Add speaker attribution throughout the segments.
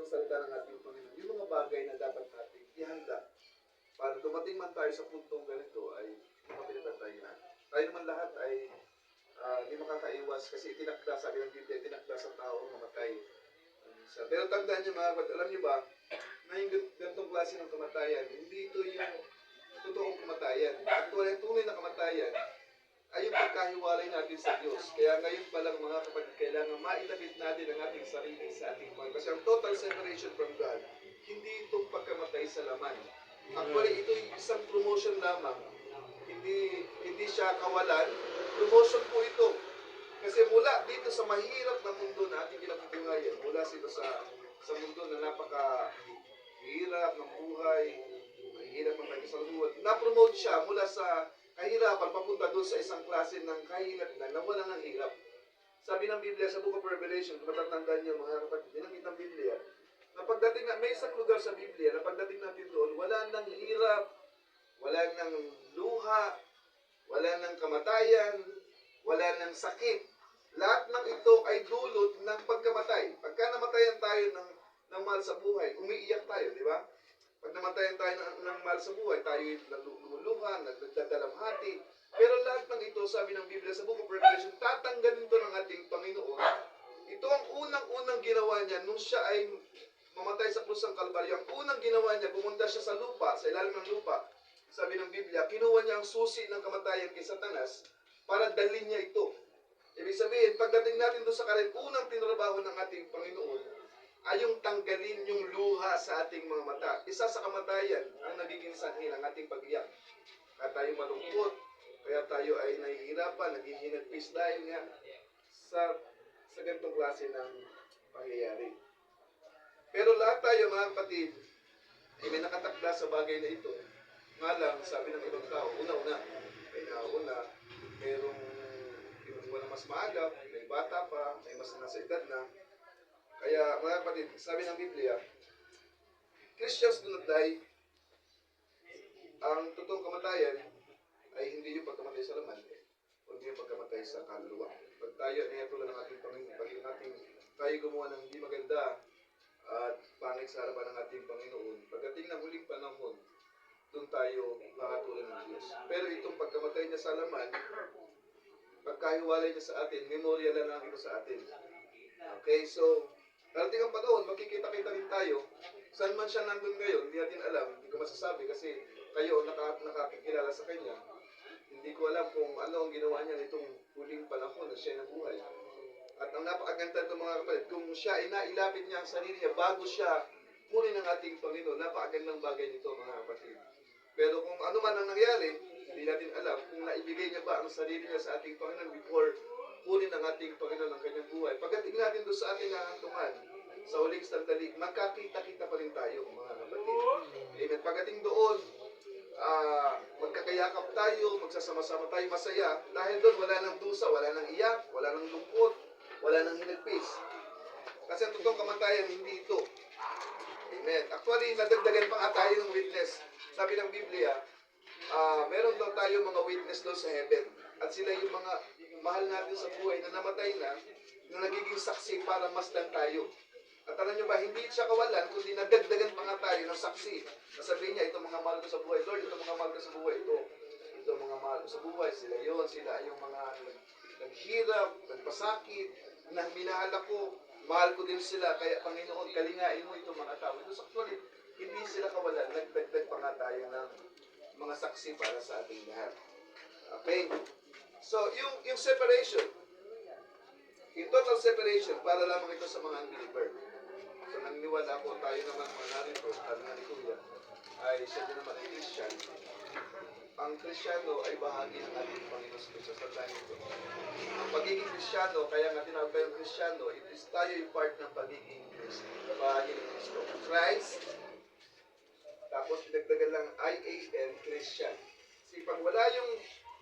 Speaker 1: ng salita ng ating Panginoon, yung mga bagay na dapat natin ihanda para dumating man tayo sa puntong ganito ay mapinagtayo Tayo naman lahat ay ah, hindi makakaiwas kasi tinakda, sabi ng Biblia, tinakda sa tao ang mamatay. Sa, pero tandaan niyo mga kapatid, alam niyo ba, na yung gan- ganitong klase ng kamatayan, hindi ito yung totoong kamatayan. Actually, tunay na kamatayan ay yung pagkahiwalay natin sa Diyos. Kaya ngayon pa lang mga kapatid, kailangan mailapit natin ang ating sarili sa ating Panginoon. Kasi ang total separation from God, hindi itong pagkamatay sa laman. Actually, ito yung isang promotion lamang. Hindi hindi siya kawalan. Promotion po ito. Kasi mula dito sa mahirap na mundo na ating kinabubuhayan, mula sito sa sa mundo na napaka hirap ng buhay, mahirap ng pagkasaluhan, na-promote siya mula sa kahirapan papunta doon sa isang klase ng kahilatnan na wala ng hirap. Sabi ng Biblia sa Book of Revelation, matatandaan niyo mga kapatid, binanggit ng Biblia, na pagdating na, may isang lugar sa Biblia na pagdating natin doon, wala nang hirap, wala nang luha, wala nang kamatayan, wala nang sakit. Lahat ng ito ay dulot ng pagkamatay. Pagka namatayan tayo ng, ng mahal sa buhay, umiiyak tayo, di ba? Pag namatayan tayo ng, ng mahal sa buhay, tayo lumuluha, nagdadalamhati. Pero lahat ng ito, sabi ng Biblia sa Book of Revelation, tatanggalin ito ng ating Panginoon. Ito ang unang-unang ginawa niya nung siya ay mamatay sa krus ng Kalbaryo. Ang unang ginawa niya, pumunta siya sa lupa, sa ilalim ng lupa. Sabi ng Biblia, kinuha niya ang susi ng kamatayan kay Satanas para dalhin niya ito. Ibig sabihin, pagdating natin doon sa karin, unang tinrabaho ng ating Panginoon ay yung tanggalin yung luha sa ating mga mata. Isa sa kamatayan ang nagiging sanhi ng ating pag-iyak. Kaya tayo malungkot, kaya tayo ay nahihirapan, naghihinagpis dahil nga sa, sa ganitong klase ng pangyayari. Pero lahat tayo mga kapatid, ay may nakatakda sa bagay na ito. Nga lang, sabi ng ibang tao, una-una, may nauna, merong kinukuha na mas maaga, may bata pa, may mas nasa edad na. Kaya mga kapatid, sabi ng Biblia, Christians do not die. Ang totoong kamatayan ay hindi yung pagkamatay sa laman, kundi yung pagkamatay sa kaluluwa. Pag tayo ay tulad ng ating Panginoon, pag ating tayo gumawa ng hindi maganda at pangit sa harapan ng ating Panginoon, pagdating ng huling panahon, doon tayo makatulan ng Diyos. Pero itong pagkamatay niya sa laman, pagkahiwalay niya sa atin, memorya lang lang ito sa atin. Okay, so, darating ang panahon, makikita-kita rin tayo. Saan man siya nandun ngayon, hindi natin alam, hindi ko masasabi kasi kayo naka, nakakikilala sa kanya. Hindi ko alam kung ano ang ginawa niya nitong huling panahon na siya nabuhay. At ang napakaganda ng mga kapatid, kung siya ay nailapit niya ang sarili niya bago siya kunin ng ating Panginoon, napakagandang bagay nito mga kapatid. Pero kung ano man ang nangyari, hindi natin alam kung naibigay niya ba ang sarili niya sa ating Panginoon before kunin ng ating Panginoon ang kanyang buhay. Pagdating natin doon sa ating hahantungan, sa huling sandali, magkakita-kita pa rin tayo, mga kapatid. Amen. Pagdating doon, ah, magkakayakap tayo, magsasama-sama tayo masaya, dahil doon wala nang dusa, wala nang iyak, wala nang lungkot, wala nang hinagpis. Kasi ang totoong kamatayan, hindi ito. Amen. Actually, nadagdagan pa nga tayo ng witness. Sabi ng Biblia, ah meron daw tayo mga witness doon sa heaven. At sila yung mga mahal natin sa buhay na namatay na, na nagiging saksi para masdan tayo. At alam nyo ba, hindi siya kawalan, kundi nadagdagan pa nga tayo ng saksi. Nasabihin niya, ito mga mahal ko sa buhay. Lord, ito mga mahal ko sa buhay. Ito, ito mga mahal ko sa buhay. Sila yon sila yung mga nag- naghirap, nagpasakit, na minahal ako. Mahal ko din sila. Kaya Panginoon, kalingain mo itong mga tao. Ito actually, hindi sila kawalan. Nagdagdag pa nga tayo ng mga saksi para sa ating lahat. Okay? So, yung, yung separation, yung total separation, para lamang ito sa mga unbeliever. So, naniniwala ko tayo naman mga narito, sabi nga ni Kuya, ay siya din naman ay Christian. Ang Kristiyano ay bahagi ng ating Panginoon sa Kristo. Sa tayo ito. Ang pagiging Kristiyano, kaya nga tinawag tayong Kristiyano, it is tayo yung part ng pagiging Kristo. Bahagi ng Kristo. Christ, tapos pinagdagan lang I-A-N, Christian. Kasi pag wala yung,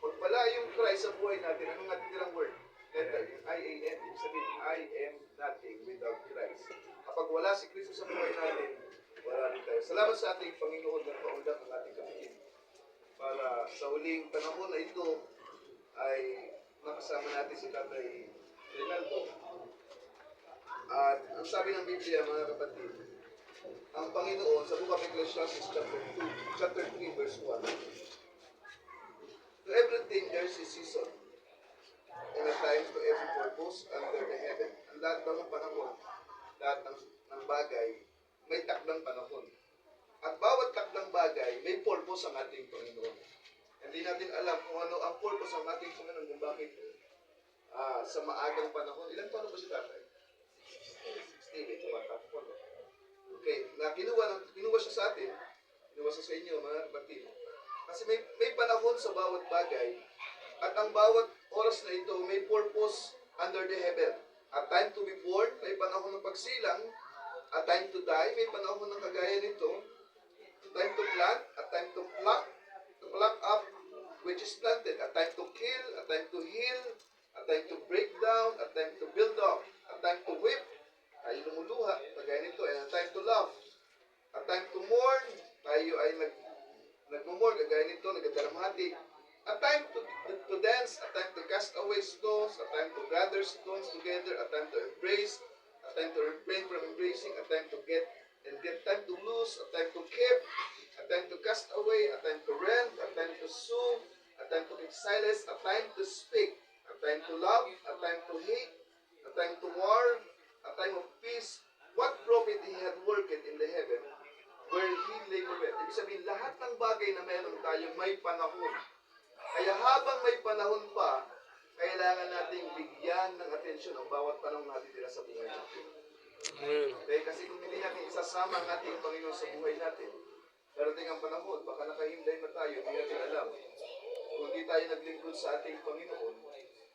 Speaker 1: pag wala yung Christ sa buhay natin, anong natitirang word? Letter, yung I-A-N, ibig sabihin, I am nothing without Christ. Kapag wala si Kristo sa buhay natin, wala rin tayo. Salamat sa ating Panginoon na paundak ng ating kapatid. Para sa huling panahon na ito, ay makasama natin si Tatay Rinaldo At ang sabi ng Biblia, mga kapatid, ang Panginoon sa of Ecclesiastes chapter 2, chapter 3, verse 1, To everything there is a season, and a time to every purpose under the heaven. Ang lahat ng panahon, lahat ng, ng bagay, may takdang panahon. At bawat takdang bagay, may purpose ang ating Panginoon. Hindi natin alam kung ano ang purpose ng ating Panginoon kung bakit ah, sa maagang panahon. Ilan taon ba si tatay? 60, may tumata po. no? Okay, na kinuha, kinuha siya sa atin, kinuha siya sa inyo, mga kapatid. Kasi may, may panahon sa bawat bagay, at ang bawat oras na ito may purpose under the heaven. A time to be born, may panahon ng pagsilang. A time to die, may panahon ng kagaya nito. A time to plant, a time to pluck, to pluck up which is planted. A time to kill, a time to heal, a time to break down, a time to build up, a time to whip, tayo lumuluha, kagaya nito, and a time to love. A time to mourn, tayo ay nag nagmumor, kagaya nito, nagdadarmati. A time to, to, dance, a time to cast away stones, a time to gather stones together, a time to embrace, a time to refrain from embracing, a time to get and get time to lose, a time to keep, a time to cast away, a time to rent, a time to sue, a time to keep silence, a time to speak, a time to love, a time to hate, a time to war, a time of peace. What profit he had worked in the heaven where he labored. Ibig sabihin, lahat ng bagay na meron tayo may panahon. Kaya habang may panahon pa, kailangan nating bigyan ng atensyon ang bawat panahon natin tira sa buhay natin. Okay, kasi kung hindi natin isasama ang ating Panginoon sa buhay natin, darating ang panahon, baka nakahinday na tayo, hindi natin alam. Kung hindi tayo naglingkod sa ating Panginoon,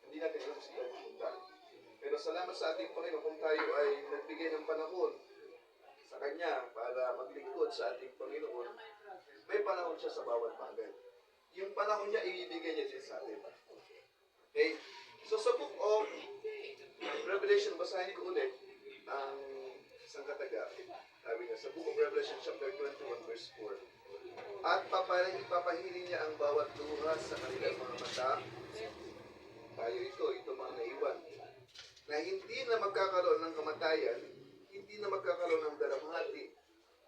Speaker 1: hindi natin alam sa tayo pupunta. Pero salamat sa ating Panginoon kung tayo ay nagbigay ng panahon sa Kanya para maglingkod sa ating Panginoon, may panahon siya sa bawat bagay. Yung panahon niya, ibibigay niya din sa atin. Okay? So sa book of Revelation, basahin ko ulit ang isang kataga. Sabi niya, sa book of Revelation chapter 21 verse 4. At papahiling, papahiling niya ang bawat luha sa kanilang mga mata. Tayo ito, ito mga naiwan. Na hindi na magkakaroon ng kamatayan, hindi na magkakaroon ng dalamhati,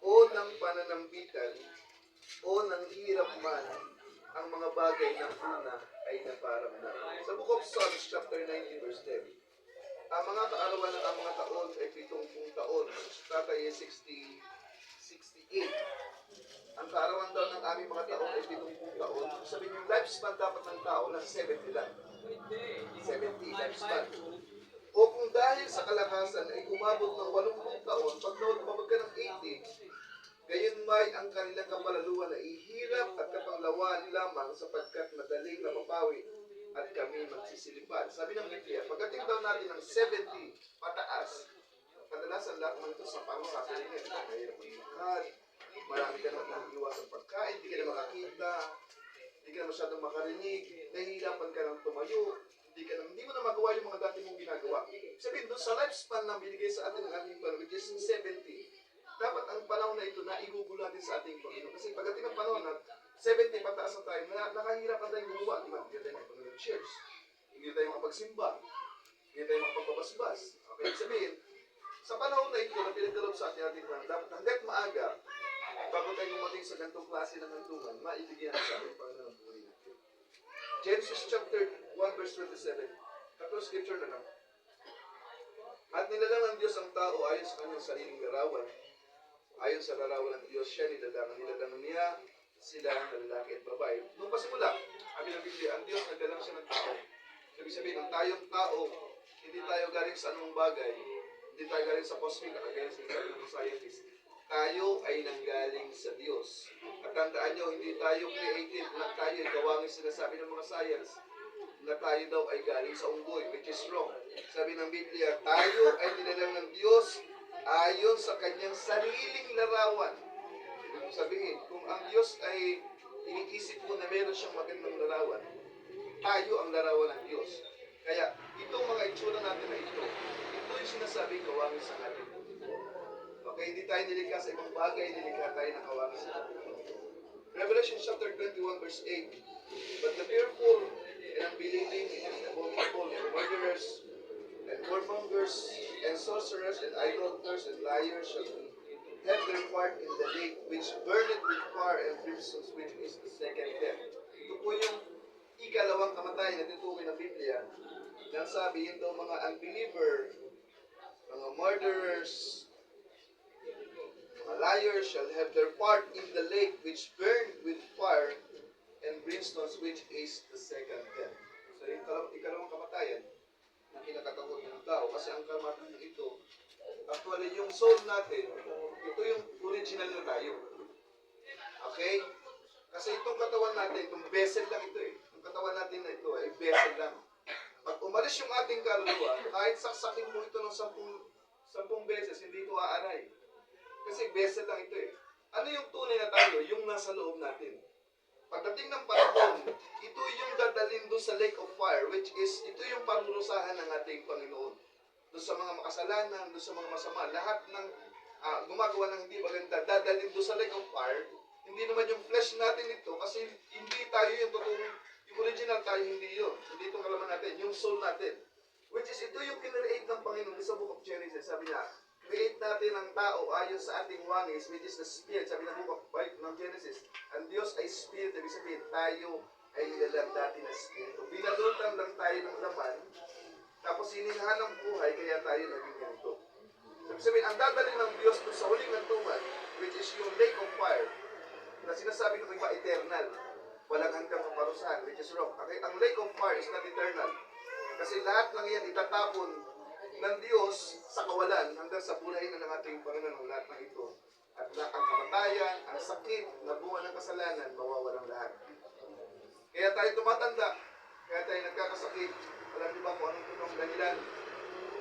Speaker 1: o ng pananambitan, o ng hirap man, ang mga bagay na una ay naparamdam. Sa book of Psalms, chapter 90, verse 10, ang mga kaarawan ng ang mga taon ay 70 taon. Tatay ay 60, 68. Ang kaarawan daw ng aming mga taon ay 70 taon. Sabihin yung lifespan dapat ng tao nasa 70 lang. 70 lifespan. O kung dahil sa kalakasan ay umabot ng 80 taon, pag lumabag ka ng 80, gayon may ang kanilang kapalaluan na ihirap at kapanglawan lamang sapagkat madaling napapawi at kami magsisilipad. Sabi ng Biblia, pagdating daw natin ng 70 pataas, kadalasan lahat naman ito sa pangsasalingan. Mahirap maglakad, marami ka naman nang iwasan pagkain, hindi ka na makakita, hindi ka na masyadong makarinig, nahihirapan ka ng tumayo, hindi ka na, hindi mo na magawa yung mga dati mong ginagawa. Sabihin doon, sa lifespan na binigay sa atin ng ating Panginoon, which is 70, dapat ang panahon na ito na igugulo natin sa ating Panginoon. Kasi pagdating ng panahon na 70 pataas na tayo, na, nakahirap na tayong gumawa. Di ba? Hindi tayo makapag cheers. Hindi tayo makapagsimba. Hindi tayo makapagpabasbas. Okay, sabihin, sa panahon na ito na pinagdalob sa ating ating Panginoon, dapat hanggat maaga, bago tayo umating sa ganitong klase ng hantungan, maibigyan sa ating Panginoon ang buhay natin. Genesis chapter 1 verse 27. Tapos scripture na lang. At nilalang ng Diyos ang tao ayon sa kanyang sariling larawan. Ayon sa larawan ng Diyos siya nilalang. Nilalang niya sila na lalaki at babae. Nung pasimula, sabi ng Biblia, ang Diyos nagdalang siya ng tao. Ibig sabihin, ang tayong tao, hindi tayo galing sa anumang bagay, hindi tayo galing sa cosmic, kagaya sa sabi ng scientist. Tayo ay nanggaling sa Diyos. At tandaan nyo, hindi tayo created na tayo ay gawangin sinasabi ng mga science na tayo daw ay galing sa unggoy, which is wrong. Sabi ng Biblia, tayo ay nilalang ng Diyos ayon sa kanyang sariling larawan. Ibig sabihin, kung ang Diyos ay iniisip mo na meron siyang magandang larawan, tayo ang larawan ng Diyos. Kaya, itong mga itsura natin na ito, ito yung sinasabi kawangis sa ating. Okay, hindi tayo nilikha sa ibang bagay, nilikha tayo ng kawangis sa ating. Revelation chapter 21 verse 8. But the fearful and unbelieving and abominable and murderers and whoremongers, and sorcerers, and idolaters, and liars shall have their part in the lake which burneth with fire and brimstone, which is the second death. Ito po yung ikalawang kamatayan na tinutukoy ng Biblia. Nang sabi yun daw mga unbeliever, mga murderers, mga liars shall have their part in the lake which burned with fire and brimstone, which is the second death. So yung kalaw- ikalawang kamatayan na kinakatakot ng tao kasi ang kamatayan ito Actually, yung soul natin, ito yung original na tayo. Okay? Kasi itong katawan natin, itong vessel lang ito eh. Itong katawan natin na ito ay vessel lang. Pag umalis yung ating kaluluwa, kahit saksakin mo ito ng sampung, sampung beses, hindi ito aaray. Kasi vessel lang ito eh. Ano yung tunay na tayo? Yung nasa loob natin. Pagdating ng panahon, ito yung dadalhin doon sa lake of fire, which is, ito yung parurusahan ng ating Panginoon doon sa mga makasalanan, doon sa mga masama, lahat ng ah, gumagawa ng hindi maganda, dadalhin doon sa lake of fire, hindi naman yung flesh natin ito, kasi hindi tayo yung totoong, yung original tayo, hindi yun. Hindi itong kalaman natin, yung soul natin. Which is, ito yung kinreate ng Panginoon sa book of Genesis. Sabi niya, create natin ang tao ayon sa ating wangis, which is the spirit. Sabi ng book of Bible ng Genesis, ang Diyos ay spirit, ibig sabihin, tayo ay nilalang dati na spirito. Binalutan lang tayo ng laman, tapos siningahan ng buhay, kaya tayo naging ganito. Sabi sabihin, ang dadalhin ng Diyos doon sa huling nantuman, which is yung lake of fire, na sinasabi ng iba eternal, walang hanggang kaparusahan, which is wrong. Okay, ang lake of fire is not eternal. Kasi lahat ng yan itatapon ng Diyos sa kawalan hanggang sa buhay na ng ating Panginoon lahat ng ito. At na ang kamatayan, ang sakit, na bunga ng kasalanan, mawawalang lahat. Kaya tayo tumatanda, kaya tayo nagkakasakit. Alam niyo ba kung anong tunong dahilan?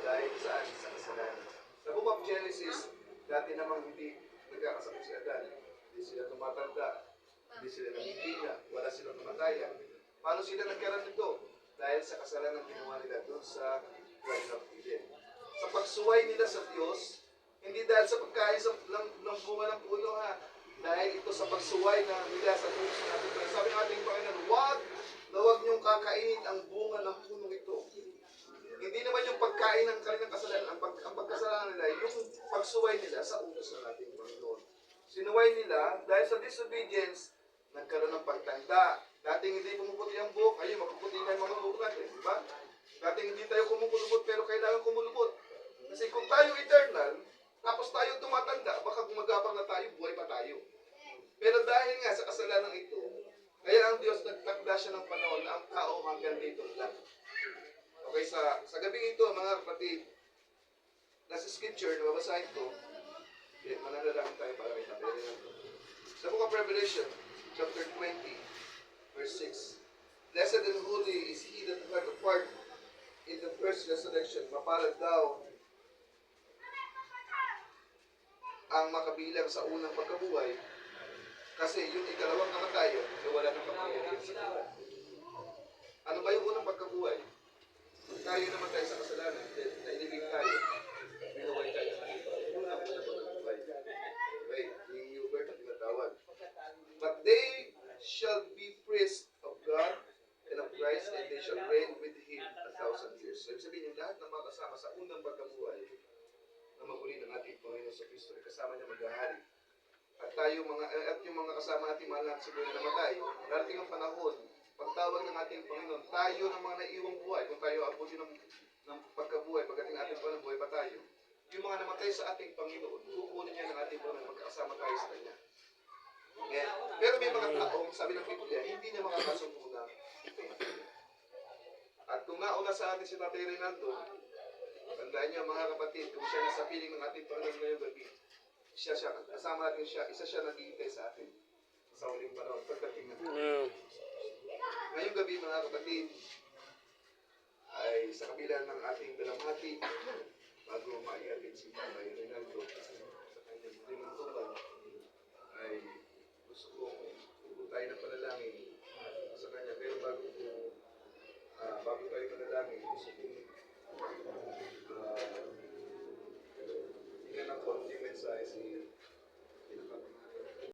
Speaker 1: Dahil saan? Sa kasalanan. Sa book of Genesis, dati namang hindi nagkakasakit si Adan. Hindi sila tumatanda. Hindi sila namimina. Wala silang kamatayan. Paano sila nagkaroon nito? Dahil sa kasalanan ginawa nila doon sa Garden of Eden. Sa pagsuway nila sa Diyos, hindi dahil sa pagkain sa, ng, ng bunga ng puno ha. Dahil ito sa pagsuway na nila sa puso natin. Kaya sabi ng ating Panginoon, wag na huwag niyong kakainin ang bunga ng punong ito. Hindi naman yung pagkain ng kanilang kasalanan, ang, pag, ang pagkasalanan nila, yung pagsuway nila sa utos ng ating Panginoon. Sinuway nila, dahil sa disobedience, nagkaroon ng pagtanda. Dating hindi pumuputi ang buhok, ayun, mapuputi na yung mga buhok natin, di ba? Dating hindi tayo kumukulubot, pero kailangan kumulubot. Kasi kung tayo eternal, tapos tayo tumatanda, baka gumagapang na tayo, buhay pa tayo. Pero dahil nga sa kasalanan ito, kaya ang Diyos nagtakda siya ng panahon na ang tao hanggang dito lang. Okay, sa sa gabi ito, mga kapatid, nasa scripture, na babasahin ko, eh, mananalangin tayo para may tabi. Sa Book of Revelation, chapter 20, verse 6. Blessed and holy is he that hath a part in the first resurrection. Mapalad daw ang makabilang sa unang pagkabuhay kasi yung ikalawang kamatayan ay wala nang kapangyarihan sa. Ano ba yung unang pagkabuhay? Tayo naman sa kasalanan, nainibig tayo, binuhay tayo sa iba. Unang unang pagkabuhay. Okay, yung Hubert na tinatawag. But they shall be priests of God and of Christ, and they shall reign with Him a thousand years. So, ibig sabihin yung lahat ng mga kasama sa unang pagkabuhay na maguli ng ating Panginoon sa Kristo, ay kasama niya maghahari. At tayo mga eh, at yung mga kasama natin mahal natin sa buhay na namatay, darating ang panahon, pagtawag ng Panginoon, tayo ng mga naiwang buhay, kung tayo abutin ng, ng pagkabuhay, pagdating ating Panginoon, buhay pa tayo. Yung mga namatay sa ating Panginoon, kukunin niya ng ating Panginoon, magkakasama tayo sa Kanya. Yeah. Pero may mga taong, sabi ng Biblia, hindi niya makakasumuna. At kung nauna sa atin si Tatay Rinaldo, tandaan niyo mga kapatid, kung siya nasa piling ng ating Panginoon ngayong gabi, siya siya, kasama natin siya, isa siya naghihintay sa atin sa huling panahon, pagdating natin gabi mga kapatid ay sa kabila ng ating dalamhati bago maiatid si Tatay Rinaldo sa kanyang tinutuban ay gusto kong huwag tayo ng panalangin sa kanya. Pero bago ko uh, ah, bago tayo panalangin gusto kong uh, ah, tingnan ng konting mensahe si